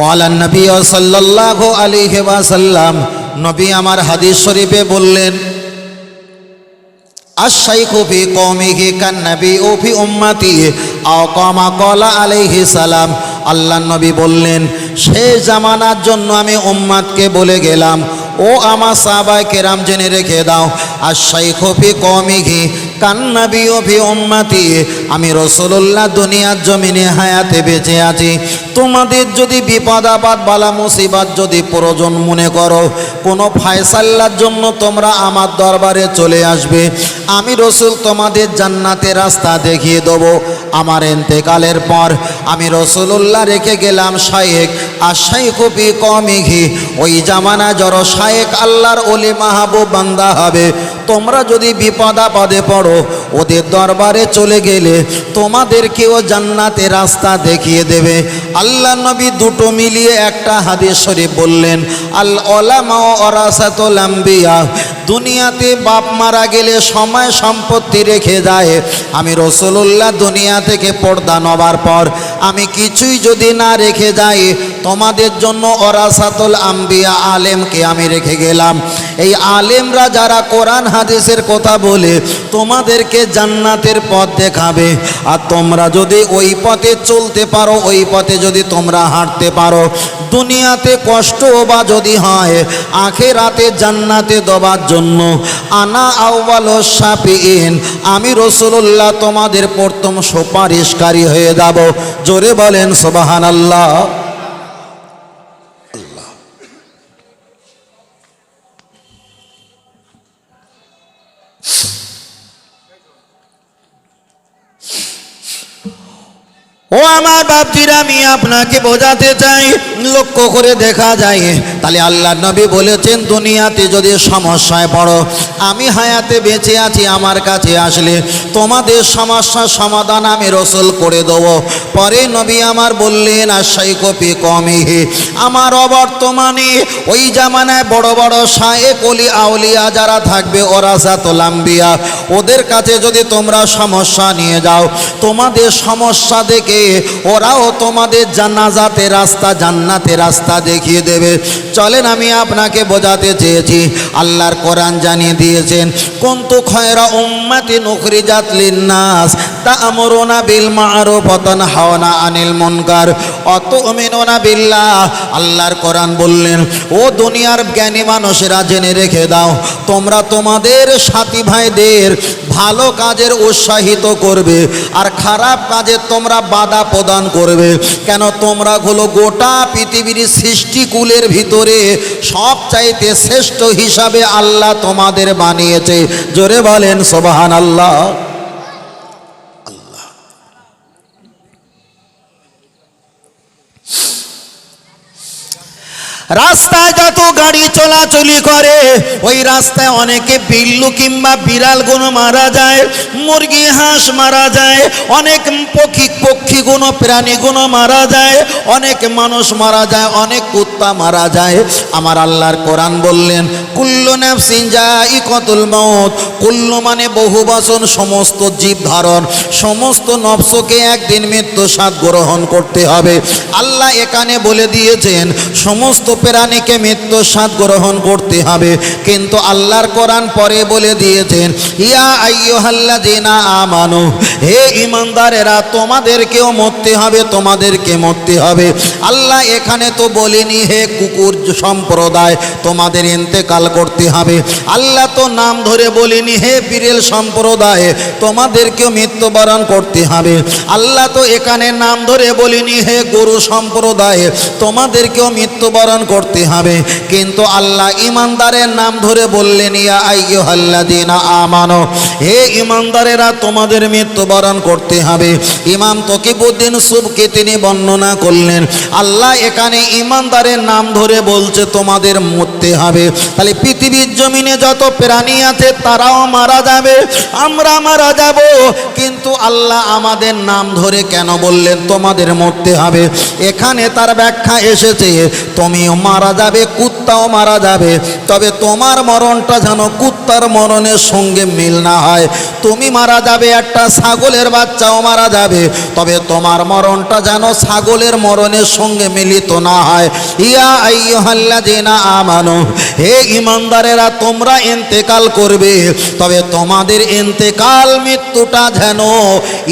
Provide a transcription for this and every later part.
কলান নবী সাল্লাহ আলিহে ওয়াসাল্লাম নবী আমার হাদিস শরীফে বললেন আশাইখু ফি কওমিহি কান্নাবি ও ফি উম্মতি আও কামা ক্বালা আলাইহি সালাম। বললেন সেই জামানার জন্য আমি উম্মাদকে বলে গেলাম। ও আমার সাহাবায়ে কেরাম জেনে রেখে দাও আশাইখু ফি কওমিহি কান্নাবি ফি উম্মতি, আমি রসুল্লাহ দুনিয়ার জমিনে হায়াতে বেঁচে আছি। তোমাদের যদি বিপদ, আপদ, বালা, মুসিবত যদি প্রয়োজন মনে করো, কোনো ফায়সাল্লার জন্য তোমরা আমার দরবারে চলে আসবে। আমি রসুল তোমাদের জান্নাতের রাস্তা দেখিয়ে দেব। আমার এন্তেকালের পর আমি রসুল্লাহ রেখে গেলাম শায়েক। আর শাইকুপি কমিঘি ওই জামানা জড় শায়েক আল্লাহর ওলি মাহাবু বান্দা হবে। তোমরা যদি বিপদ আপদে পড়ো, ওদের দরবারে চলে গেলে তোমাদেরকেও জান্নাতে রাস্তা দেখিয়ে দেবে। আল্লাহ নবী দুটো মিলিয়ে একটা হাদিস শরীফ বললেন, আল ওলামা অরাসাতুল আম্বিয়া, দুনিয়াতে বাপ মারা গেলে সময় সম্পত্তি রেখে যায় আমি রসুল্লাহ দুনিয়া থেকে পর্দা নবার পর আমি কিছুই যদি না রেখে যাই, তোমাদের জন্য অরাসাতুল আম্বিয়া আলেমকে আমি রেখে গেলাম। এই আলেমরা যারা কোরআন হাদিসের কথা বলে, তোমাদেরকে জান্নাতের পথ দেখাবে। আর তোমরা যদি ওই পথে চলতে পারো, ওই পথে যদি তোমরা হাঁটতে পারো, দুনিয়াতে কষ্ট বা যদি হয়, আখেরাতে জান্নাতে দেবার জন্য আনা আউ্বাল সাপিন আমি রসুল্লাহ তোমাদের প্রথম সুপারিশকারী হয়ে যাব। জোরে বলেন সোবাহান আল্লাহ ও আমার বাপজিরা, আমি আপনাকে বোঝাতে চাই, লক্ষ্য করে দেখা যায়। তাহলে আল্লাহ নবী বলেছেন, দুনিয়াতে যদি সমস্যায় পড়ো, আমি হায়াতে বেঁচে আছি, আমার কাছে আসলে তোমাদের সমস্যার সমাধান আমি রসুল করে দেবো। পরে নবী আমার বললেন আশাই কপি কমিহে আমার অবর্তমানে, ওই জামানায় বড় বড় শায়ে কলি আউলিয়া যারা থাকবে, ওরা সাতলাম্বিয়া ওদের কাছে যদি তোমরা সমস্যা নিয়ে যাও, তোমাদের সমস্যা দেখে ওরাও তোমাদের জান্নাজাতে রাস্তা, জান্নাতে রাস্তা দেখিয়ে দেবে। চলেন আমি আপনাকে বোঝাতে চেয়েছি, আল্লাহর কোরআন জানিয়ে দিয়েছেন, কন্তু খয়রা উম্মাতি নুখরিজাত লিন্নাস, তা'মুরুনা বিল মা'রুফ ওয়া তানহাউনা আনিল মুনকার। ওয়া তু'মিনুনা বিল্লাহ, আল্লাহর কোরআন বললেন, ও দুনিয়ার জ্ঞানী মানুষেরা জেনে রেখে দাও, তোমরা তোমাদের সাথী ভাইদের ভালো কাজের উৎসাহিত করবে, আর খারাপ কাজে তোমরা বাধা প্রদান করবে। কেন তোমরা হলো গোটা পৃথিবীর সৃষ্টিকুলের ভিতরে সব চাইতে শ্রেষ্ঠ হিসাবে আল্লাহ তোমাদের বানিয়েছে। জোরে বলেন সোবাহান আল্লাহ রাস্তায় যত গাড়ি চলাচলি করে, ওই রাস্তায় অনেকে বিল্লু কিংবা বিড়ালগুলো মারা যায়, মুরগি, হাঁস মারা যায়, অনেক পক্ষী পক্ষীগুলো প্রাণীগুলো মারা যায়, অনেক মানুষ মারা যায়, অনেক কুত্তা মারা যায়। আমার আল্লাহর কোরআন বললেন, কুল্লু নাফসিন যাই কতুল মত কুল্লু মানে বহু বচন, সমস্ত জীব ধারণ, সমস্ত নফসকে একদিন মৃত্যু স্বাদ গ্রহণ করতে হবে। আল্লাহ এখানে বলে দিয়েছেন, সমস্ত প্রাণীকে মৃত্যু স্বাদ গ্রহণ করতে হবে। কিন্তু আল্লাহর কোরআন পরে বলে দিয়েছেন, ইয়া আইয়ুহাল্লাযিনা আমানু, হে ইমানদারেরা তোমাদেরকেও মরতে হবে, তোমাদেরকে মরতে হবে। আল্লাহ এখানে তো বলিনি, হে কুকুর সম্প্রদায়, তোমাদের ইন্তেকাল করতে হবে। আল্লাহ তো নাম ধরে বলিনি, হে বিরেল সম্প্রদায়, তোমাদেরকেও মৃত্যুবরণ করতে হবে। আল্লাহ তো এখানে নাম ধরে বলিনি, হে গরু সম্প্রদায়, তোমাদেরকেও মৃত্যুবরণ করতে হবে। কিন্তু আল্লাহ ইমানদারের নাম ধরে বললেন, ইয়া আইয়ুহাল্লাযিনা আমানু, হে ইমানদারেরা, তোমাদের মৃত্যুবরণ করতে হবে। ইমাম তকিবুদ্দিন সুবকে তিনি বর্ণনা করলেন, আল্লাহ এখানে ইমানদারের নাম ধরে বলছে, তোমাদের মরতে হবে। তাহলে পৃথিবীর জমিনে যত প্রাণী আছে, তারাও মারা যাবে, আমরা মারা যাব। কিন্তু আল্লাহ আমাদের নাম ধরে কেন বললেন তোমাদের মরতে হবে? এখানে তার ব্যাখ্যা এসেছে তুমিও মারা যাবে কুত্তা কুত্তাও মারা যাবে। তবে তোমার মরণটা যেন কুত্তার মরণের সঙ্গে মিল না হয়। তুমি মারা যাবে, একটা ছাগলের বাচ্চাও মারা যাবে। তবে তোমার মরণটা যেন ছাগলের মরণের সঙ্গে মিলিত না হয়। ইয়া আইয়ুহাল্লাযিনা আমানু, হে ইমানদারেরা তোমরা ইন্তেকাল করবে। তবে তোমাদের ইন্তেকাল মৃত্যুটা যেন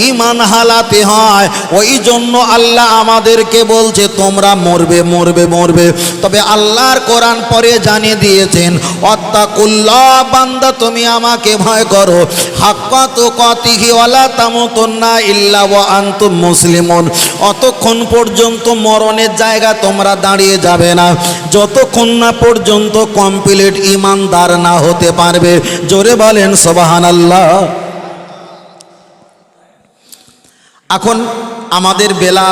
ইমান হালাতে হয়। ওই জন্য আল্লাহ আমাদেরকে বলছে, তোমরা মরবে মরবে মরবে। তবে আল্লাহর কোরআন পরে জানিয়ে দিয়েছেন, অত্তাকুল্লাহ, বান্দা, তুমি আমাকে ভয় করো। হাক্কাত কতিহি ওয়ালা তামুতুন্না ইল্লা ওয়া আনতুম মুসলিমুন। অতক্ষণ পর্যন্ত মরণের জায়গা তোমরা দাঁড়িয়ে যাবে না। যতক্ষণ না পর্যন্ত কমপ্লিট ইমানদার না হতে পারবে। জোরে বলেন, সুবহানাল্লাহ। এখন আমাদের বেলা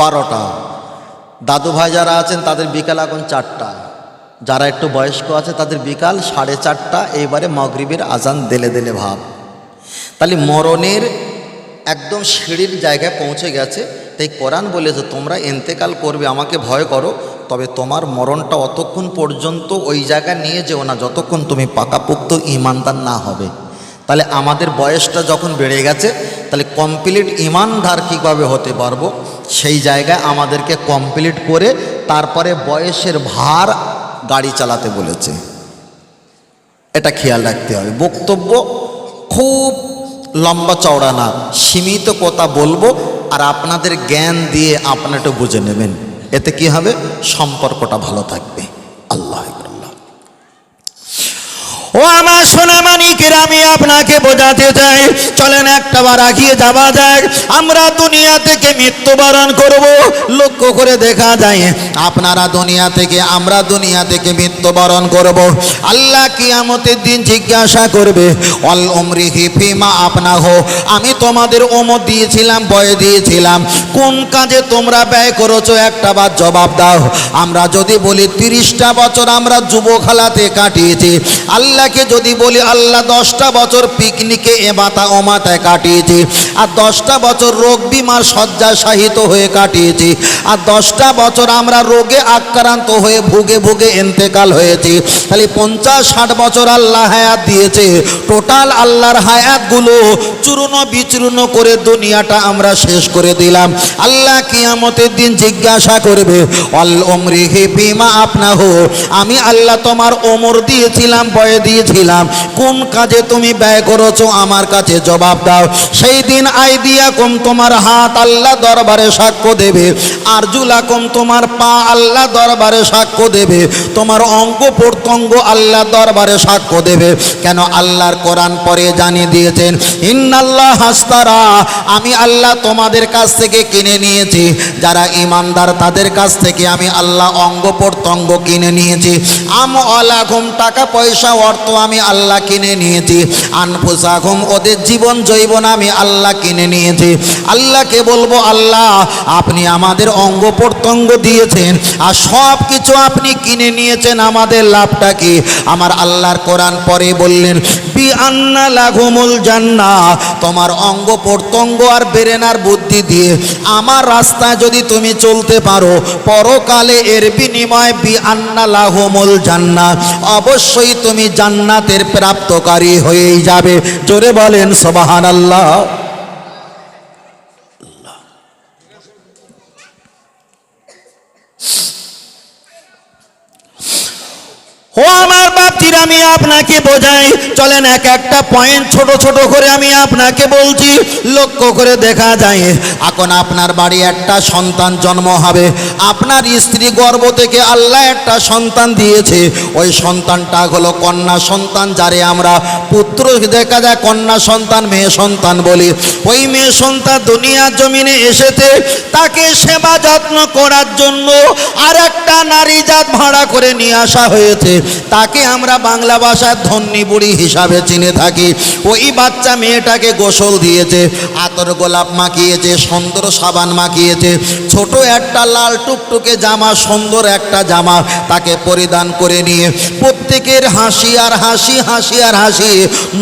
বারোটা। দাদু ভাই যারা আছেন, তাদের বিকাল এখন চারটা। যারা একটু বয়স্ক আছে, তাদের বিকাল সাড়ে চারটা। এইবারে মগরিবের আজান দেলে দেলে ভাব। তাহলে মরণের একদম সিঁড়ির জায়গায় পৌঁছে গেছে। তাই কোরআন বলেছে তোমরা এন্তেকাল করবে, আমাকে ভয় করো। তবে তোমার মরণটা অতক্ষণ পর্যন্ত ওই জায়গায় নিয়ে যেও না, যতক্ষণ তুমি পাকাপোক্ত ইমানদার না হবে। তাহলে আমাদের বয়সটা যখন বেড়ে গেছে, তাহলে কমপ্লিট ইমানদার কীভাবে হতে পারব? সেই জায়গায় আমাদেরকে কমপ্লিট করে তারপরে বয়সের ভার গাড়ি চালাতে বলেছে। এটা খেয়াল রাখতে হবে। বক্তব্য খুব লম্বা চওড়া না, সীমিত কথা বলব আর আপনাদের জ্ঞান দিয়ে আপনারা বুঝে নেবেন। এতে কি হবে? সম্পর্কটা ভালো থাকবে আল্লাহ আল্লাহ ও আমার সোনা মানিকের আমি আপনাকে বোঝাতে চাই। চলেন একটা বার আগিয়ে যাওয়া যাক। আমরা দুনিয়া থেকে মৃত্যুবরণ করব। লক্ষ্য করে দেখা যায়, আপনারা দুনিয়া থেকে, আমরা দুনিয়া থেকে মৃত্যুবরণ করব। আল্লাহ কিয়ামতের দিন জিজ্ঞাসা করবে, অল অমরিহি ফিমা আপনা হো আমি তোমাদের ওমর দিয়েছিলাম বয়ে দিয়েছিলাম। কোন কাজে তোমরা ব্যয় করেছ? একটা বার জবাব দাও। আমরা যদি বলি, তিরিশটা বছর আমরা যুবখালাতে কাটিয়েছি। আল্লাহকে যদি বলি, আল্লাহ দশটা বছর পিকনিকে এ মাথা ও মাথায় কাটিয়েছি, আর দশটা বছর রোগ বিমার শয্যায় শাহিত হয়ে কাটিয়েছি, আর দশটা বছর আমরা রোগে আক্রান্ত হয়ে ভুগে ভুগে এন্তেকাল হয়েছি। তাহলে পঞ্চাশ ষাট বছর আল্লাহ হায়াত দিয়েছে। টোটাল আল্লাহর হায়াতগুলো চূর্ণ বিচূর্ণ করে দুনিয়াটা আমরা শেষ করে দিলাম। আল্লাহ কিয়ামতের দিন জিজ্ঞাসা করবে, অল ওমরি হে বিমা আপনা হো আমি আল্লাহ তোমার ওমর দিয়েছিলাম বয়ে দিয়েছিলাম। কোন কাজে তুমি ব্যয় করেছ আমার কাছে জবাব দাও। সেই দিন আইডিয়া কম তোমার হাত আল্লাহ দরবারে সাক্ষ্য দেবে। আরজুলা কম তোমার পা আল্লাহ দরবারে সাক্ষ্য দেবে। তোমার অঙ্গ প্রত্যঙ্গ আল্লাহ দরবারে সাক্ষ্য দেবে। কেন আল্লাহর কোরআন পরে জানিয়ে দিয়েছেন, ইন্নাল্লাহ হাস্তারা আমি আল্লাহ তোমাদের কাছ থেকে কিনে নিয়েছি। যারা ইমানদার তাদের কাছ থেকে আমি আল্লাহ অঙ্গ প্রত্যঙ্গ কিনে নিয়েছি। আম অলাঘুম টাকা পয়সা অর্থ আমি আল্লাহ কিনে নিয়েছি। আনফুসাঘুম ওদের জীবন জৈবন আমি আল্লাহ কিনে নিয়েছি। আল্লাহকে বলব, আল্লাহ, আপনি আমাদের অঙ্গ প্রত্যঙ্গ দিয়েছেন আর সব কিছু আপনি কিনে নিয়েছেন, আমাদের লাভটা কি? আমার আল্লাহর কোরআন পরে বললেন বি আন্না লাঘুমুল জান্না, তোমার অঙ্গ প্রত্যঙ্গ আর বেরেনার বুদ্ধি দিয়ে আমার রাস্তায় যদি তুমি চলতে পারো, পরকালে এর বিনিময় বি আন্না লাঘুমুল জান্না। অবশ্যই তুমি জান্নাতের প্রাপ্তকারী হয়েই যাবে। জোরে বলেন সবাহান আল্লাহ ও আমার বাপটির আমি আপনাকে বোঝাই। চলেন এক একটা পয়েন্ট ছোট ছোট করে আমি আপনাকে বলছি, লক্ষ্য করে দেখা যায়। এখন আপনার বাড়ি একটা সন্তান জন্ম হবে। আপনার স্ত্রী গর্ভ থেকে আল্লাহ একটা সন্তান দিয়েছে। ওই সন্তানটা হলো কন্যা সন্তান, যারে আমরা পুত্র দেখা যায় কন্যা সন্তান, মেয়ে সন্তান বলি। ওই মেয়ে সন্তান দুনিয়ার জমিনে এসেছে, তাকে সেবা যত্ন করার জন্য আর একটা নারী জাত ভাড়া করে নিয়ে আসা হয়েছে। তাকে আমরা বাংলা ভাষার ধন্যী বুড়ি হিসাবে চিনে থাকি। ওই বাচ্চা মেয়েটাকে গোসল দিয়েছে, আতর গোলাপ মাখিয়েছে, সুন্দর সাবান মাখিয়েছে, ছোট একটা লাল টুকটুকে জামা, সুন্দর একটা জামা তাকে পরিধান করে নিয়ে প্রত্যেকের হাসি আর হাসি হাসি আর হাসি।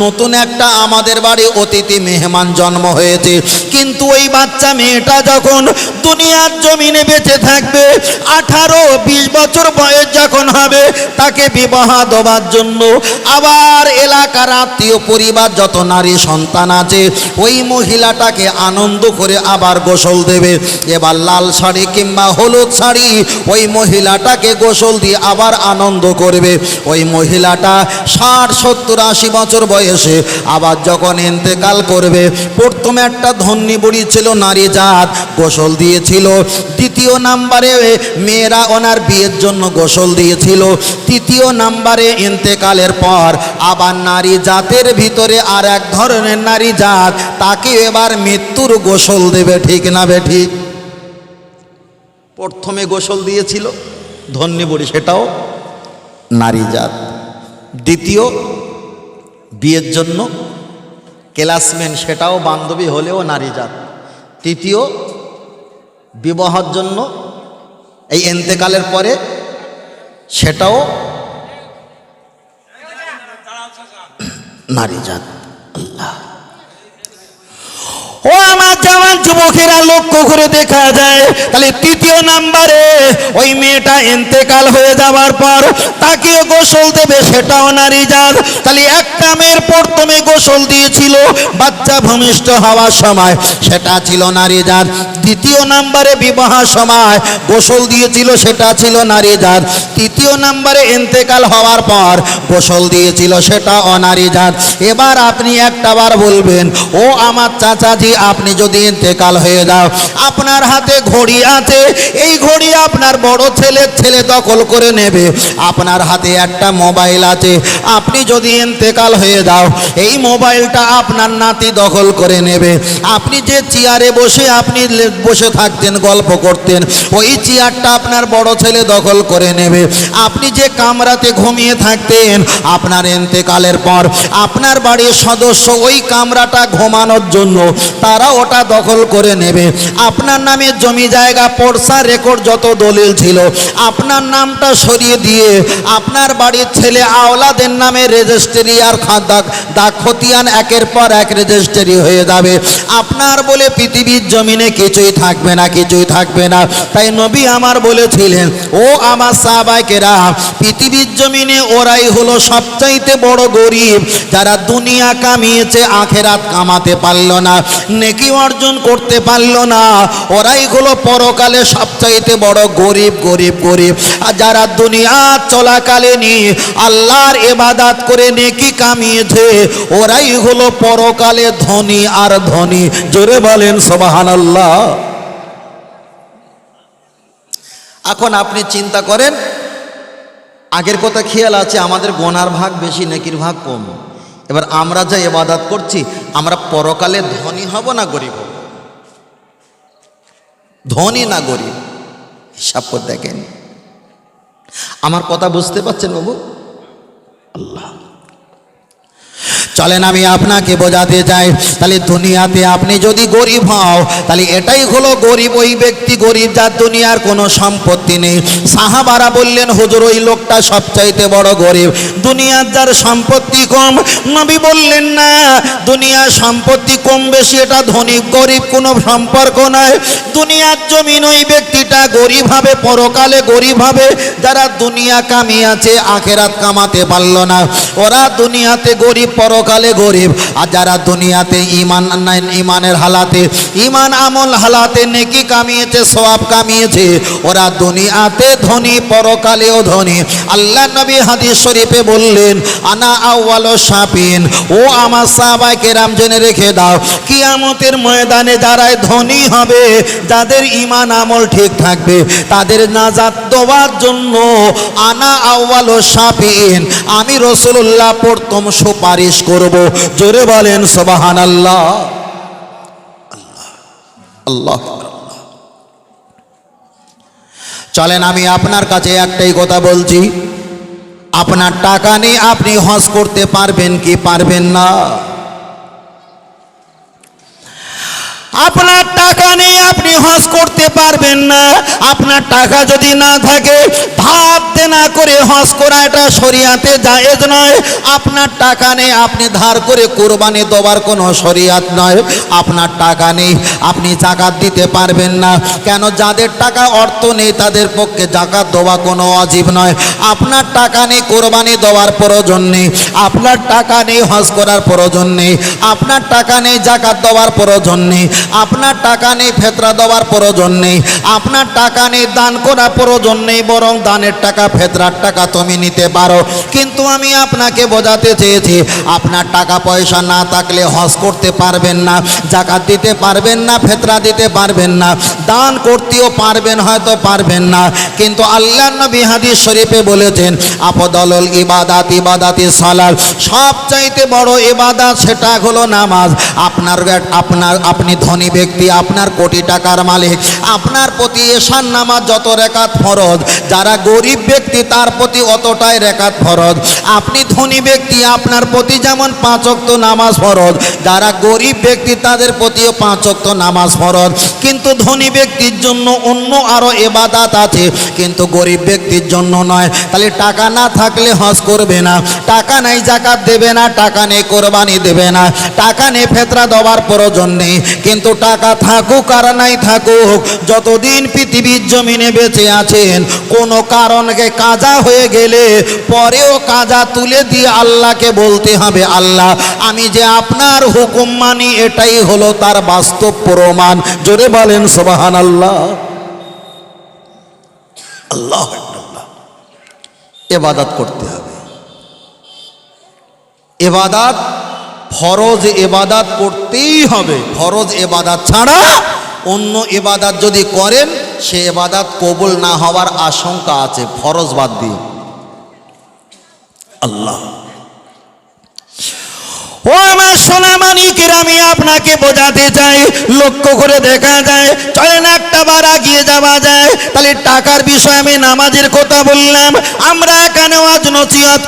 নতুন একটা আমাদের বাড়ি অতিথি মেহমান জন্ম হয়েছে। কিন্তু ওই বাচ্চা মেয়েটা যখন দুনিয়ার জমিনে বেঁচে থাকবে, আঠারো, বিশ বছর বয়স যখন হবে, তাকে বিবাহ দেওয়ার জন্য আবার এলাকার আত্মীয়, পরিবার, যত নারী সন্তান আছে, ওই মহিলাটাকে আনন্দ করে আবার গোসল দেবে। এবার লাল শাড়ি কিংবা হলুদ শাড়ি ওই মহিলাটাকে গোসল দিয়ে আবার আনন্দ করবে। ওই মহিলাটা ষাট, সত্তর, আশি বছর বয়সে আবার যখন ইন্তেকাল করবে, প্রথমে একটা ধন্যী বুড়ি ছিল, নারী জাত, গোসল দিয়েছিল। দ্বিতীয় নাম্বারে মেয়েরা ওনার বিয়ের জন্য গোসল দিয়েছিল। তৃতীয় নাম্বারে ইন্তেকালের পর আবার নারী জাতের ভিতরে আর এক ধরনের নারী জাত, তাকে এবার মৃত্যুর গোসল দেবে, ঠিক না বে ঠিক? প্রথমে গোসল দিয়েছিল, ধন্যী বুড়ি সেটাও নারী জাত। দ্বিতীয়, বিয়ের জন্য ক্লাসমেন সেটাও বান্ধবী হলেও নারী জাত। তৃতীয়, বিবাহর জন্য এই এন্তেকালের পরে সেটাও নারী জাত। ও আমার জওয়ান যুবকেরা লক্ষ্য করে দেখা যায়, তাহলে তৃতীয় নাম্বারে ওই মেয়েটা ইন্তেকাল হয়ে যাওয়ার পর তাকেও গোসল দেবে, সেটাও নারী জাত। তাহলে একটা মেয়ের প্রথমে গোসল দিয়েছিল, বাচ্চা ভূমিষ্ঠ হওয়ার সময়, সেটা ছিল নারী জাত। দ্বিতীয় নাম্বারে বিবাহ সময়, গোসল দিয়েছিল, সেটা ছিল নারী জাত। তৃতীয় নাম্বারে ইন্তেকাল হওয়ার পর গোসল দিয়েছিল সেটা অনারী জাত। এবার আপনি একটাবার বলবেন, ও আমার চাচা চাচাজি আপনি যদি ইন্তেকাল হয়ে যাও, আপনার হাতে ঘড়ি আছে, এই ঘড়ি আপনার বড় ছেলের ছেলে দখল করে নেবে। আপনার হাতে একটা মোবাইল আছে, আপনি যদি ইন্তেকাল হয়ে যাও, এই মোবাইলটা আপনার নাতি দখল করে নেবে। আপনি যে চেয়ারে বসে আপনি বসে থাকতেন, গল্প করতেন, ওই চেয়ারটা আপনার বড় ছেলে দখল করে নেবে। আপনি যে কামরাতে ঘুমিয়ে থাকতেন, আপনার ইন্তেকালের পর আপনার বাড়ির সদস্য ওই কামরাটা ঘুমানোর জন্য তারা ওটা দখল করে নেবে। আপনার নামে জমি জায়গা পড়সা রেকর্ড যত দলিল ছিল, আপনার নামটা সরিয়ে দিয়ে আপনার বাড়ির ছেলে আওলাদের নামে রেজিস্ট্রি আর খা- দাগ দাগ খতিয়ান একের পর এক রেজিস্ট্রি হয়ে যাবে। আপনার বলে পৃথিবীর জমিনে কিছুই থাকবে না, কিছুই থাকবে না। তাই নবী আমার বলেছিলেন, ও আমার সাহবাইকেরা, পৃথিবীর জমিনে ওরাই হলো সবচাইতে বড় গরিব, যারা দুনিয়া কামিয়েছে, আখেরাত কামাতে পারল না। নেকি অর্জন করতে পারল না? ওরাই হলো পরকালে সবচাইতে বড় গরিব গরিব গরিব। আর যারা দুনিয়া চলাকালীনই আল্লাহর এবাদাত করে নেকি কামিয়েছে, ওরাই হলো পরকালে ধনী আর ধনী। জোরে বলেন সোবাহান আল্লাহ এখন আপনি চিন্তা করেন, আগের কথা খেয়াল আছে, আমাদের গোনার ভাগ বেশি, নেকির ভাগ কম। এবার আমরা যা এবাদাত করছি আমরা পরকালে ধনী হব না গরিব ধনী না গরিব? হিসাব করে দেখেন। আমার কথা বুঝতে পারছেন বাবু আল্লাহ চলেন, আমি আপনাকে বোঝাতে চাই। তাহলে দুনিয়াতে আপনি যদি গরিব হও, তাহলে এটাই হলো গরিব ওই ব্যক্তি, গরিব যার দুনিয়ার কোনো সম্পত্তি নেই। সাহাবারা বললেন, হুজুর, ওই লোকটা সবচাইতে বড় গরিব। দুনিয়ার যার সম্পত্তি কম, নবী বললেন, না, দুনিয়ার সম্পত্তি কম বেশি, এটা ধনী, গরিব, কোনো সম্পর্ক নয় দুনিয়ার জমিন ওই ব্যক্তিটা গরিব হবে, পরকালে গরিব হবে। যারা দুনিয়া কামিয়েছে আখেরাত কামাতে পারল না। ওরা দুনিয়াতে গরিব, পরকালে গরিব। আর যারা দুনিয়াতে ইমান ইমানের হালাতে ইমান আমল হালাতে নেকি কামিয়েছে, সওয়াব কামিয়েছে, ওরা দুনিয়াতে ধনী, পরকালেও ধনী। আল্লাহ নবী হাদিস শরীফে বললেন, আনা আউয়াল সাপিন ও আমার সাহাবায়ে কেরাম জেনে রেখে দাও, কিয়ামতের ময়দানে যারাই ধনী হবে, যাদের ইমান আমল ঠিক থাকবে, তাদের নাজাত দেওয়ার জন্য আনা আউয়াল সাপিন আমি রসুল্লাহ প্রথম সুপারিশ করব। জোরে বলেন সবাহান আল্লাহ। আল্লাহ। চলেন, আমি আপনার কাছে একটাই কথা বলছি। আপনার টাকা নিয়ে আপনি হজ করতে পারবেন কি পারবেন না? আপনার টাকা নেই আপনি হজ করতে পারবেন না। আপনার টাকা যদি না থাকে ধার না করে হজ করা এটা শরিয়াতে জায়েজ নয়। আপনার টাকা নেই, আপনি ধার করে কোরবানি দেওয়ার কোনো শরিয়াত নয়। আপনার টাকা নেই, আপনি জাকাত দিতে পারবেন না। কেন? যাদের টাকা অর্থ নেই, তাদের পক্ষে জাকাত দেওয়া কোনো অজীব নয়। আপনার টাকা নেই, কোরবানি দেওয়ার প্রয়োজন নেই। আপনার টাকা নেই, হজ করার প্রয়োজন নেই। আপনার টাকা নেই, জাকাত দেওয়ার প্রয়োজন নেই। আপনার টাকা নেই, ফেতরা দেওয়ার প্রয়োজন নেই। আপনার টাকা নেই, দান করার প্রয়োজন নেই, বরং দানের টাকা, ফেতরার টাকা তুমি নিতে পারো। কিন্তু আমি আপনাকে বোঝাতে চেয়েছি, আপনার টাকা পয়সা না থাকলে হজ করতে পারবেন না, জাকাত দিতে পারবেন না, ফেতরা দিতে পারবেন না, দান করতেও পারবেন, হয়তো পারবেন না। কিন্তু আল্লাহ নবী হাদিস শরীফে বলেছেন আপদলল ইবাদাত ইবাদাতি সালাল সবচাইতে বড় ইবাদাত সেটা হলো নামাজ। আপনার আপনার, আপনি ব্যক্তি, আপনার কোটি টাকার মালিক, আপনার প্রতি এশান নামাজ যত রেখাত ফরজ, যারা গরিব ব্যক্তি তার প্রতি অতটাই রেখাত ফরজ। আপনি ধনী ব্যক্তি, আপনার প্রতি যেমন পাঁচ ওয়াক্ত নামাজ ফরজ, যারা গরিব ব্যক্তি তাদের প্রতিও পাঁচ ওয়াক্ত নামাজ ফরজ। কিন্তু ধনী ব্যক্তির জন্য অন্য আরও এবাদাত আছে, কিন্তু গরিব ব্যক্তির জন্য নয়। তাহলে টাকা না থাকলে হজ করবে না, টাকা নেই জাকাত দেবে না, টাকা নেই কোরবানি দেবে না, টাকা নেই ফেতরা দেওয়ার প্রয়োজন নেই। কিন্তু টাকা থাকুক আর নাই থাকুক, যতদিন পৃথিবীর জমিনে বেঁচে আছেন, কোনো কারণকে কাজা হয়ে গেলে পরেও কাজা তুলে দিয়ে আল্লাহকে বলতে হবে, আল্লাহ, আমি যে আপনার হুকুম মানি, এটাই হলো তার বাস্তব প্রমাণ। জোরে বলেন সোবাহান আল্লাহ আল্লাহ এবাদাত করতে হবে। এবাদাত ফরজ এবাদাত করতেই হবে। ফরজ এবাদাত ছাড়া অন্য এবাদাত যদি করেন, সে এবাদাত কবুল না হওয়ার আশঙ্কা আছে। ফরজ বাদ দিয়ে। আল্লাহ। ও আমার সোনা মানিকের আমি আপনাকে বোঝাতে চাই, লক্ষ্য করে দেখা যায় একটা যাওয়া যায়। তাহলে টাকার বিষয়ে আমি নামাজের কথা বললাম, আমরা এখানে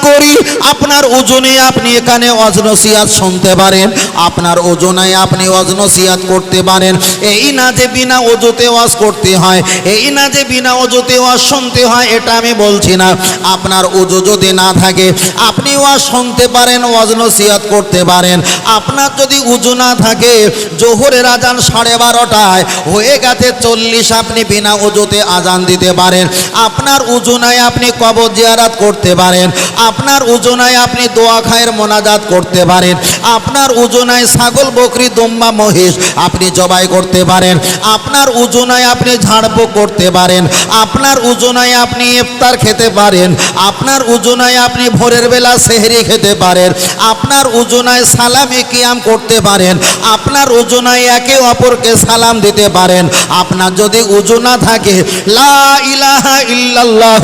করি, আপনার ওজনে আপনি এখানে অজনসিয়াত শুনতে পারেন, আপনার ওজনায় আপনি অজনসিয়াত করতে পারেন। এই না যে বিনা ওজোতে ওয়াজ করতে হয়, এই না যে বিনা ওজোতে ওয়াজ শুনতে হয়, এটা আমি বলছি না। আপনার ওজো যদি না থাকে, আপনি ওয়াজ শুনতে পারেন অজনসিয়াত করতে পারেন। আপনার যদি উজু না থাকে, জোহরের আজান সাড়ে বারোটায়, হয়ে গেছে চল্লিশ, আপনি বিনা উজুতে আজান দিতে পারেন। আপনার উজু নাই, আপনি কবর জিয়ারাত করতে পারেন। আপনার উজুনায় আপনি দোয়া খায়ের মোনাজাত করতে পারেন। আপনার উজুনায় ছাগল, বকরি, দুম্বা, মহিষ, আপনি জবাই করতে পারেন। আপনার উজুনায় আপনি ঝাড়ফুঁক করতে পারেন। আপনার উজুনায় আপনি ইফতার খেতে পারেন। আপনার উজুনায় আপনি ভোরের বেলা সেহরি খেতে পারেন। আপনার উজুনায় সালামি কিয়াম করতে পারেন। আপনার উজুনায় একে অপরকে সালাম দিতে পারেন। আপনার যদি উজু না থাকে, লা ইলাহা ইল্লাল্লাহ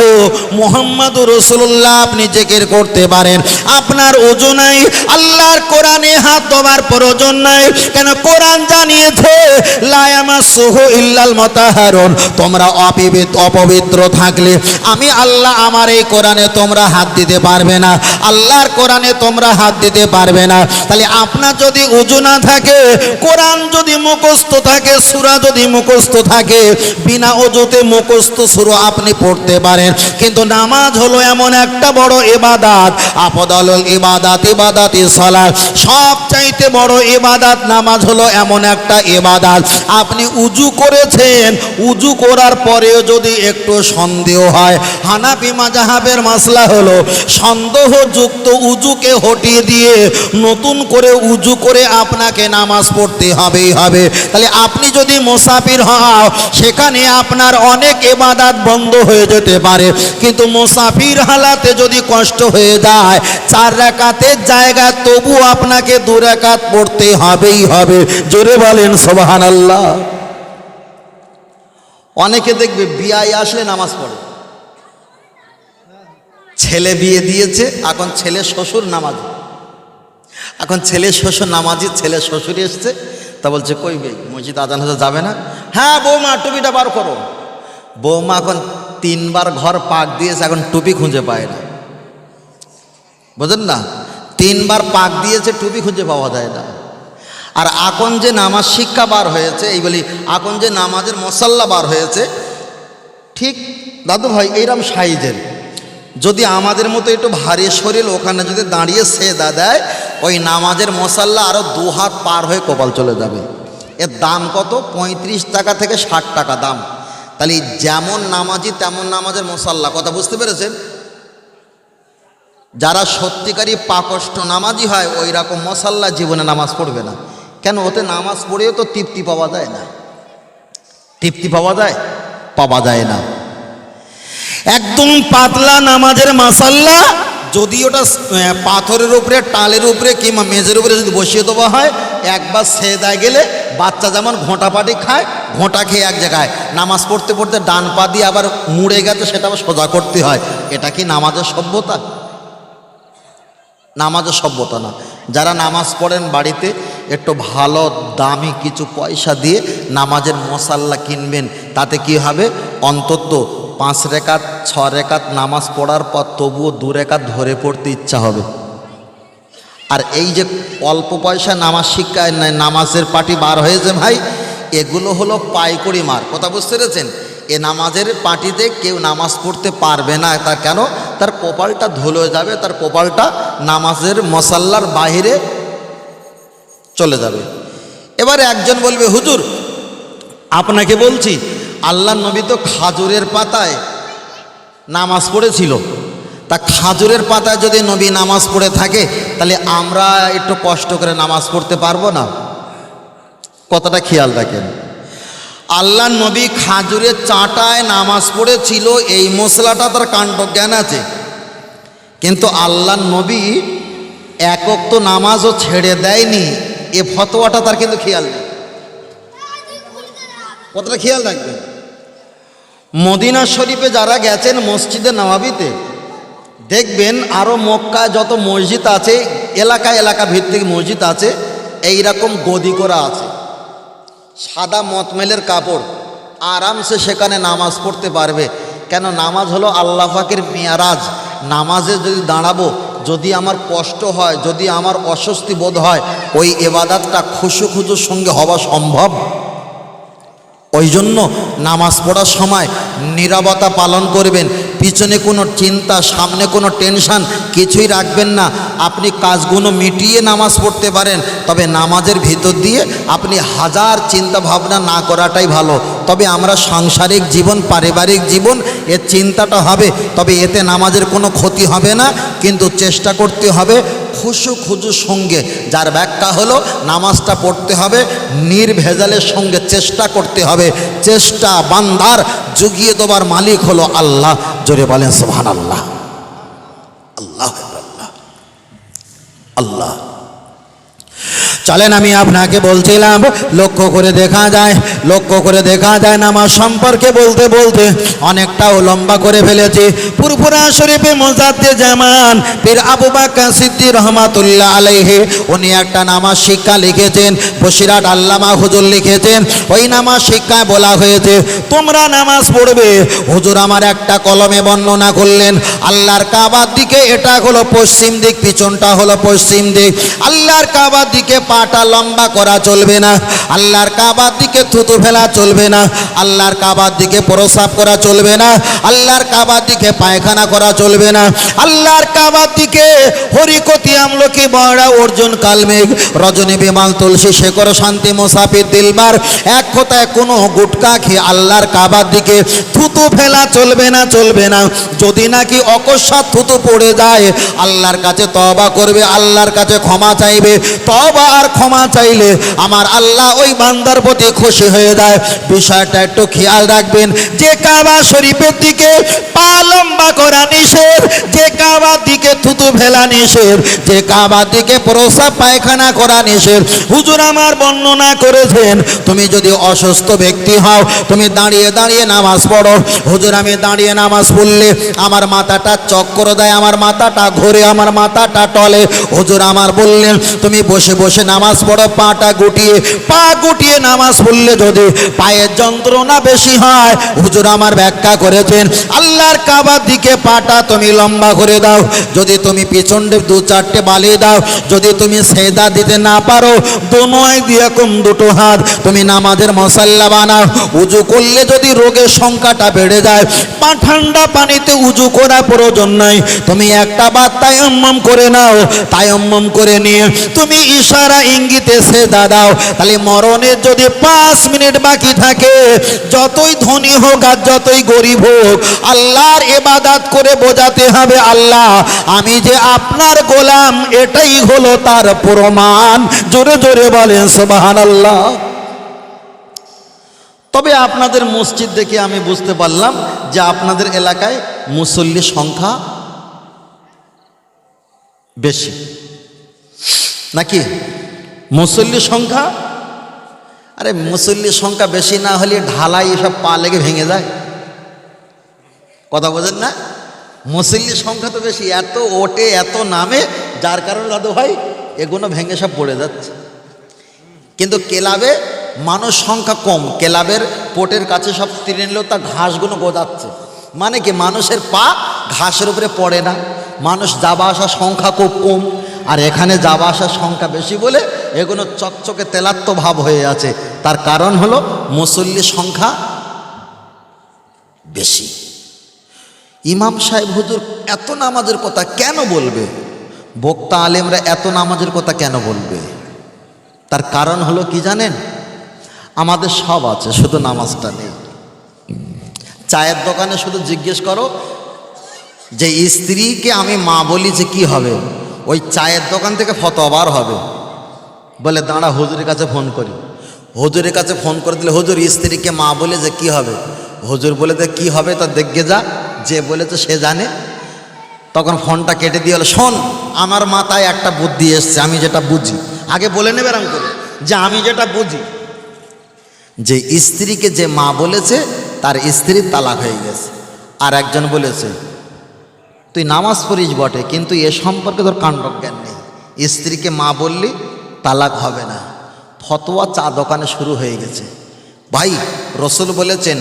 মুহাম্মাদুর রাসূলুল্লাহ, আপনি জেকের করতে পারেন। আপনার ওজু নাই, আল্লাহর কোরআনে হাত দেওয়ার প্রয়োজন নাই। কেন? কোরআন জানিয়েছে লায়ামাসুহু ইল্লাল মতাহারণ তোমরা অপবিত্র অপবিত্র থাকলে আমি আল্লাহ আমার এই কোরআনে তোমরা হাত দিতে পারবে না। আল্লাহর কোরআনে তোমরা হাত দিতে পারবে না। তাহলে আপনার যদি উজু না থাকে, কোরআন যদি মুখস্থ থাকে, সূরা যদি মুখস্থ থাকে, বিনা অজুতে মুখস্থ সুরা আপনি পড়তে পারেন। কিন্তু নামাজ হলো এমন একটা বড় ইবাদাত আপদাল ইবাদাত ইবাদাত সালাত। সব চাইতে বড় ইবাদাত নামাজ হলো এমন একটা ইবাদাত। আপনি উজু করেছেন, উজু করার পরেও যদি একটু সন্দেহ হয়, হানাফি মাজাহাবের মাসলা হলো, সন্দেহযুক্ত উজুকে হটিয়ে দিয়ে নতুন করে উজু করে আপনাকে নামাজ পড়তে হবেই হবে। তাহলে আপনি যদি মোসাফির হন, সেখানে আপনার অনেক এবাদাত বন্ধ হয়ে যেতে পারে। কিন্তু মুসাফির হালাতে যদি কষ্ট হয়ে যায়, চার রেখাতের জায়গায় তবু আপনাকে দু রেখাত পড়তে হবেই হবে। জোরে বলেন সোবাহান আল্লাহ অনেকে দেখবে বিয়ায় আসলে নামাজ পড়ে। ছেলে বিয়ে দিয়েছে, এখন ছেলে শ্বশুর নামাজ। এখন ছেলে শ্বশুর, নামাজি ছেলে শ্বশুর এসছে। তা বলছে, কই বে মসজিদ আজান হতে যাবে না? হ্যাঁ বৌমা, টুপিটা বার করো। বৌমা এখন তিনবার ঘর পাক দিয়েছে, এখন টুপি খুঁজে পায় না। বুঝলেন না? তিনবার পাক দিয়েছে, টুপি খুঁজে পাওয়া যায় না। আর এখন যে নামাজ শিক্ষা বার হয়েছে, এই বলি, এখন যে নামাজের মশাল্লা বার হয়েছে, ঠিক, দাদু ভাই এইরকম সাইজের। যদি আমাদের মতো একটু ভারী শরীর, ওখানে যদি দাঁড়িয়ে সেদা দেয় ওই নামাজের মশাল্লা আরও দু হাত পার হয়ে কপাল চলে যাবে। এর দাম কত? পঁয়ত্রিশ টাকা থেকে ষাট টাকা দাম। তাহলে যেমন নামাজি, তেমন নামাজের মশাল্লা, কথা বুঝতে পেরেছেন? যারা সত্যিকারী পাকষ্ট নামাজি হয় ওই রকম মশাল্লা জীবনে নামাজ পড়বে না। কেন? ওতে নামাজ পড়েও তো তৃপ্তি পাওয়া যায় না। তৃপ্তি পাওয়া যায়? পাওয়া যায় না। একদম পাতলা নামাজের মাসাল্লা যদি ওটা পাথরের উপরে, টালের উপরে কিংবা মেজের উপরে যদি বসিয়ে দেওয়া হয়, একবার সেদায় গেলে বাচ্চা যেমন ঘোঁটা পাটি খায়, ঘোঁটা খেয়ে এক জায়গায়। নামাজ পড়তে পড়তে ডান পা দিয়ে আবার মুড়ে গেছে, সেটা আবার সোজা করতে হয়। এটা কি নামাজের সভ্যতা? নামাজের সভ্যতা না। যারা নামাজ পড়েন বাড়িতে, একটু ভালো, দামি কিছু পয়সা দিয়ে নামাজের মশাল্লা কিনবেন, তাতে কি হবে? অন্তত পাঁচ রেখাত, ছ রেখাত নামাজ পড়ার পর তবুও দু রেখাত ধরে পড়তে ইচ্ছা হবে। আর এই যে অল্প পয়সা নামাজ শিক্ষায় না- নামাজের পার্টি বার হয়েছে ভাই, এগুলো হলো পাইকড়ি মার। কথা বুঝতে পেরেছেন? এ নামাজের পার্টিতে কেউ নামাজ পড়তে পারবে না। তার কেন? তার কপালটা ধুলো যাবে, তার কপালটা নামাজের মশাল্লার বাইরে চলে যাবে। এবারে একজন বলবে, হুজুর, আপনাকে বলছি আল্লাহ নবী তো খাজুরের পাতায় নামাজ পড়েছিল। তা খাজুরের পাতায় যদি নবী নামাজ পড়ে থাকে, তাহলে আমরা একটু কষ্ট করে নামাজ পড়তে পারব না। কতটা খেয়াল রাখেন। আল্লাহ নবী খাজুরের চাটায় নামাজ পড়েছিল, এই মশলাটা তার কাণ্ড জ্ঞান আছে। কিন্তু আল্লাহ নবী একক তো নামাজও ছেড়ে দেয়নি, এ ফতোয়াটা তার কিন্তু খেয়াল নেই। কতটা খেয়াল রাখবেন। মদিনা শরীফে যারা গেছেন মসজিদে নওয়াবিতে, দেখবেন আরও মক্কায় যত মসজিদ আছে এলাকা এলাকা ভিত্তিক মসজিদ আছে এই রকম গদি করা আছে। সাদা মতমেলের কাপড়, আরামসে সেখানে নামাজ পড়তে পারবে। কেন নামাজ হলো আল্লাহ মেয়ারাজ। নামাজে যদি দাঁড়াবো, যদি আমার কষ্ট হয়, যদি আমার অস্বস্তি বোধ হয়, ওই এবাদাতটা খুশু খুজুর সঙ্গে হওয়া সম্ভব। ওই জন্য নামাজ পড়ার সময় নীরবতা পালন করবেন। পিছনে কোনো চিন্তা, সামনে কোনো টেনশান কিছুই রাখবেন না। আপনি কাজগুলো মিটিয়ে নামাজ পড়তে পারেন, তবে নামাজের ভিতর দিয়ে আপনি হাজার চিন্তা ভাবনা না করাটাই ভালো। তবে আমরা সাংসারিক জীবন, পারিবারিক জীবন, এর চিন্তাটা হবে, তবে এতে নামাজের কোনো ক্ষতি হবে না, কিন্তু চেষ্টা করতে হবে খুশু খুজুর সঙ্গে। যার ব্যাখ্যা হলো, নামাজটা পড়তে হবে, নির্ভেজালের সঙ্গে চেষ্টা করতে হবে। চেষ্টা বান্দার, জুগিয়ে দেবার মালিক হলো আল্লাহ। জোরে বলেন সোহান আল্লাহ আল্লাহ আল্লাহ আল্লাহ। চলেন আমি আপনাকে বলছিলাম, লক্ষ্য করে দেখা যায়, লক্ষ্য করে দেখা যায় নামাজ সম্পর্কে বলতে বলতে অনেকটাও লম্বা করে ফেলেছি। পুরপুরা শরীফে মোজাদ্দে জামান পীর আবু বাক্কা সিদ্দি রহমাতুল্লাহ আলাইহে, উনি একটা নামাজ শিক্ষা লিখেছেন বসিরাট আল্লামা হুজুর লিখেছেন। ওই নামাজ শিক্ষায় বলা হয়েছে, তোমরা নামাজ পড়বে। হুজুর আমার একটা কলমে বর্ণনা করলেন, আল্লাহর কাবার দিকে এটা হলো পশ্চিম দিক, পিছনটা হলো পশ্চিম দিক। আল্লাহর কাবার দিকে পাটা লম্বা করা চলবে না। আল্লাহর কাবার দিকে থুতু ফেলা চলবে না। আল্লাহর কাবার দিকে প্রসাব করা চলবে না। আল্লাহর কাবার দিকে পায়খানা করা চলবে না। আল্লাহর কাবার দিকে হরিকতি আমলকি বড়া অর্জুন কালমেঘ, রজনী বিমাল তুলসী শেখর শান্তি মোসাফির দিলবার এক কথায় কোনো গুটকা খেয়ে আল্লাহর কাবার দিকে থুতু ফেলা চলবে না চলবে না। যদি নাকি অকস্মাৎ থুতু পড়ে যায়, আল্লাহর কাছে তবা করবে, আল্লাহর কাছে ক্ষমা চাইবে তবা আর ক্ষমা চাইলে আমার আল্লাহ ওই বান্দার প্রতি খুশি হয়ে যায় বিষয়টা একটু খেয়াল রাখবেন। যে কাবা শরীফের দিকে পা লম্বা করা নিষেধ, যে কাবার দিকে থুতু ফেলা নিষেধ, যে কাবার দিকে প্রসাব পায়খানা করা নিষেধ। হুজুর আমার বর্ণনা করেছেন, তুমি যদি অসুস্থ ব্যক্তি হও, তুমি দাঁড়িয়ে দাঁড়িয়ে নামাজ পড়ো। হুজুর, আমি দাঁড়িয়ে নামাজ পড়লে আমার মাথাটা চক্কর দেয়, আমার মাথাটা ঘোরে, আমার মাথাটা টলে। হুজুর আমার বললেন, তুমি বসে বসে নামাজ পড়ো, পাটা গুটিয়ে, পা গুটিয়ে নামাজ পড়লে যদি পায়ের যন্ত্রণা বেশি হয়, হুজুর আমার ব্যাখ্যা করেছেন, আল্লাহর কাবার দিকে পাটা তুমি লম্বা করে দাও, যদি তুমি পিছনটে দু চারটে বালিয়ে দাও, যদি তুমি সেদা দিতে না পারো দোনোয় দিয়ে কম দুটো হাত তুমি নামাজের মশাল্লা বানাও, উজু করলে যদি রোগের সংখ্যাটা বেড়ে যায়, পা ঠান্ডা পানিতে উজু করা প্রয়োজন নাই, তুমি একটা বার তায়াম্মাম করে নাও, তায়াম্মাম করে নিয়ে তুমি ইশারা ইঙ্গিতে দাও তাহলে মরণের যদি পাঁচ মিনিট বাকি থাকে, যতই ধনী হোক আর যতই গরিব হোক, আল্লাহর এবাদাত করে বোঝাতে হবে, আল্লাহ, আমি যে আপনার গোলাম, এটাই হলো তার প্রমাণ। জোরে জোরে বলেন সোবাহান আল্লাহ তবে আপনাদের মসজিদ দেখে আমি বুঝতে পারলাম যে আপনাদের এলাকায় মুসল্লির সংখ্যা বেশি। নাকি? মুসল্লির সংখ্যা? আরে মুসল্লির সংখ্যা বেশি না হলে ঢালাই এসব পা লেগে ভেঙে যায়। কথা বোঝেন না? মুসল্লির সংখ্যা তো বেশি, এত ওটে, এত নামে, যার কারণে দাদু ভাই, এগুলো ভেঙে সব পড়ে যাচ্ছে। কিন্তু ক্লাবে মানুষ সংখ্যা কম, ক্লাবের পোটের কাছে সব তীরে নিলেও তার ঘাসগুলো গোজাচ্ছে। মানে কি, মানুষের পা ঘাসের উপরে পড়ে না। মানুষ যাবা আসার সংখ্যা খুব কম। আর এখানে যাওয়া আসার সংখ্যা বেশি বলে এগুলো চকচকে তেলাত্ম ভাব হয়ে আছে। তার কারণ হলো মুসল্লির সংখ্যা বেশি। ইমাম সাহেব হুজুর, এত নামাজের কথা কেন বলবে? বক্তা আলেমরা এত নামাজের কথা কেন বলবে? তার কারণ হলো কি জানেন? আমাদের সব আছে, শুধু নামাজটা নেই। চায়ের দোকানে শুধু জিজ্ঞেস করো যে, স্ত্রীকে আমি মা বলি যে কি হবে? ওই চায়ের দোকান থেকে ফতোয়াবার হবে। বলে, দাঁড়া, হুজুরের কাছে ফোন করি। হুজুরের কাছে ফোন করে দিলে, হুজুর, স্ত্রীকে মা বলে যে কি হবে? হুজুর বলে যে কি হবে তা দেখে যা, যে বলেছে সে জানে। তখন ফোনটা কেটে দিয়ে হলো শোন, আমার মাথায় একটা বুদ্ধি এসছে, আমি যেটা বুঝি। আগে বলে নেবে এরম করে, যে আমি যেটা বুঝি, যে স্ত্রীকে যে মা বলেছে, তার স্ত্রীর তালাক হয়ে গেছে। আর একজন বলেছে তুই নামাজ পড়িস বটে, কিন্তু এ সম্পর্কে তোর কাণ্ডজ্ঞান নেই। স্ত্রীকে মা বললি, তালাক হবে না। ফতোয়া চা দোকানে শুরু হয়ে গেছে। ভাই, রসুল বলেছেন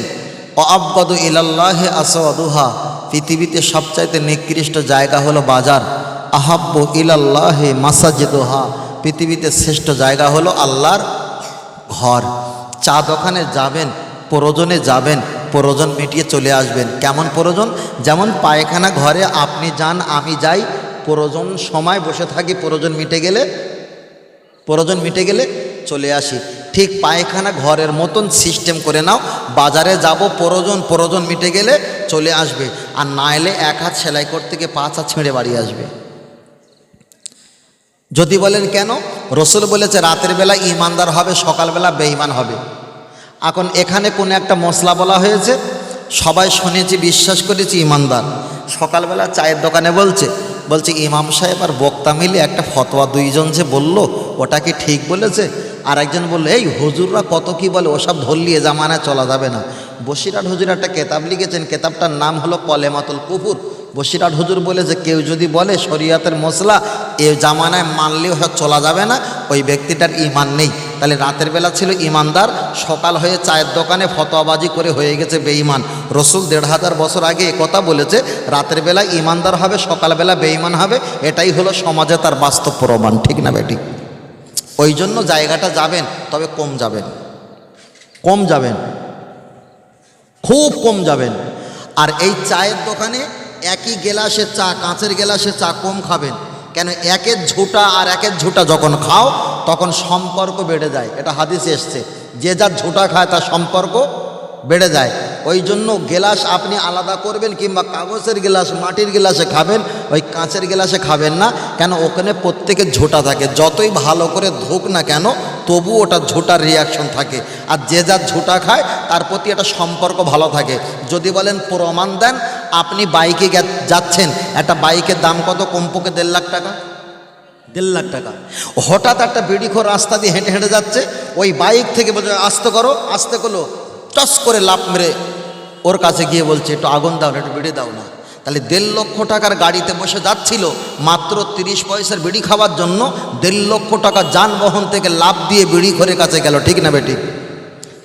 অবগদ ইলাল্লাহে আসওয়াদুহা পৃথিবীতে সবচাইতে নিকৃষ্ট জায়গা হলো বাজার। আহাব্ব ইলাল্লাহে মাসাজিদুহা পৃথিবীতে শ্রেষ্ঠ জায়গা হলো আল্লাহর ঘর। চা দোকানে যাবেন, প্রয়োজনে যাবেন প্রয়োজন মিটিয়ে চলে আসবেন। কেমন প্রয়োজন? যেমন পায়খানা ঘরে আপনি যান, আমি যাই, প্রয়োজন সময় বসে থাকি, প্রয়োজন মিটে গেলে, প্রয়োজন মিটে গেলে চলে আসি। ঠিক পায়খানা ঘরের মতন সিস্টেম করে নাও, বাজারে যাব, প্রয়োজন প্রয়োজন মিটে গেলে চলে আসবে। আর না এলে এক হাত সেলাই করতে গিয়ে পাঁচ হাত ছেড়ে বাড়ি আসবে। যদি বলেন কেন? রসুল বলেছে, রাতের বেলা ইমানদার হবে, সকালবেলা বেঈমান হবে। এখন এখানে কোনো একটা মশলা বলা হয়েছে, সবাই শুনেছি বিশ্বাস করেছি ইমানদার। সকালবেলা চায়ের দোকানে বলছে বলছে, ইমাম সাহেব আর বক্তা মিলে একটা ফতোয়া দুইজন যে বলল, ওটা কি ঠিক বলেছে? আর একজন বলল, এই হুজুররা কত কি বলে, ওসব ধরলিয়ে জামানায় চলা যাবে না। বসিরাট হুজুর একটা কেতাব লিখেছেন, কেতাবটার নাম হলো কলেমাতুল কুফুর। বসিরাট হুজুর বলে যে, কেউ যদি বলে শরীয়তের মশলা, এ জামানায় মানলেও চলা যাবে না, ওই ব্যক্তিটার ইমান নেই। তাহলে রাতের বেলা ছিল ইমানদার, সকাল হয়ে চায়ের দোকানে ফতোয়াবাজি করে হয়ে গেছে বেঈমান। রসুল দেড় হাজার বছর আগে কথা বলেছে, রাতের বেলা ইমানদার হবে সকালবেলা বেঈমান হবে, এটাই হলো সমাজে তার বাস্তব প্রমাণ, ঠিক না বেটি? ওই জন্য জায়গাটা যাবেন, তবে কম যাবেন। কম যাবেন। খুব কম যাবেন। আর এই চায়ের দোকানে একই গেলাসে চা, কাঁচের গেলাসে চা কম খাবেন। কেন একের ঝুটা আর একের ঝুটা যখন খাও, তখন সম্পর্ক বেড়ে যায়। এটা হাদিসে এসছে, যে যার ঝুটা খায় তার সম্পর্ক বেড়ে যায়। ওই জন্য গেলাস আপনি আলাদা করবেন কিংবা কাগজের গেলাস, মাটির গেলাসে খাবেন, ওই কাঁচের গেলাসে খাবেন না। কেন ওখানে প্রত্যেকের ঝোঁটা থাকে, যতই ভালো করে ধুক না কেন তবু ওটা ঝোঁটার রিয়াকশন থাকে। আর যে যার ঝোঁটা খায়, তার প্রতি একটা সম্পর্ক ভালো থাকে। যদি বলেন প্রমাণ দেন আপনি বাইকে যাচ্ছেন, একটা বাইকের দাম কত? কমপক্ষে দেড় লাখ টাকা। দেড় লাখ টাকা। হঠাৎ একটা বিড়িখোর রাস্তা দিয়ে হেঁটে হেঁটে যাচ্ছে, ওই বাইক থেকে বলছে, আস্তে করো, আস্তে করল, টস করে লাভ মেরে ওর কাছে গিয়ে বলছে, একটু আগুন দাও না, একটু বিড়ি দাও না। তাহলে দেড় লক্ষ টাকার গাড়িতে বসে যাচ্ছিল, মাত্র তিরিশ পয়সার বিড়ি খাওয়ার জন্য দেড় লক্ষ টাকা যানবাহন থেকে লাভ দিয়ে বিড়ি ঘরের কাছে গেল, ঠিক না বেটি?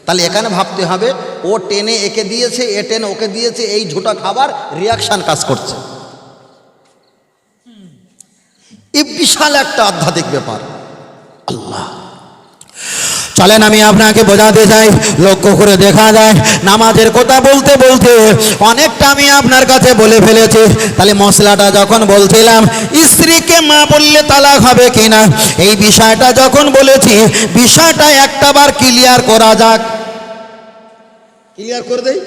তাহলে এখানে ভাবতে হবে, ও টেনে একে দিয়েছে, এ টেনে ওকে দিয়েছে, এই ঝোটা খাবার রিয়াকশান কাজ করছে। এ বিশাল একটা আধ্যাত্মিক ব্যাপার। চলেন, আমি আপনাকে বোঝাতে চাই, লক্ষ্য করে দেখা যায়, নামাজের কথা বলতে বলতে অনেকটা আমি আপনার কাছে বলে ফেলেছি। তাহলে মশলাটা যখন বলছিলাম, স্ত্রীকে মা বললে তালাক হবে কিনা, এই বিষয়টা যখন বলেছি, বিষয়টা একটাবার ক্লিয়ার করা যাক। ক্লিয়ার করে দেই?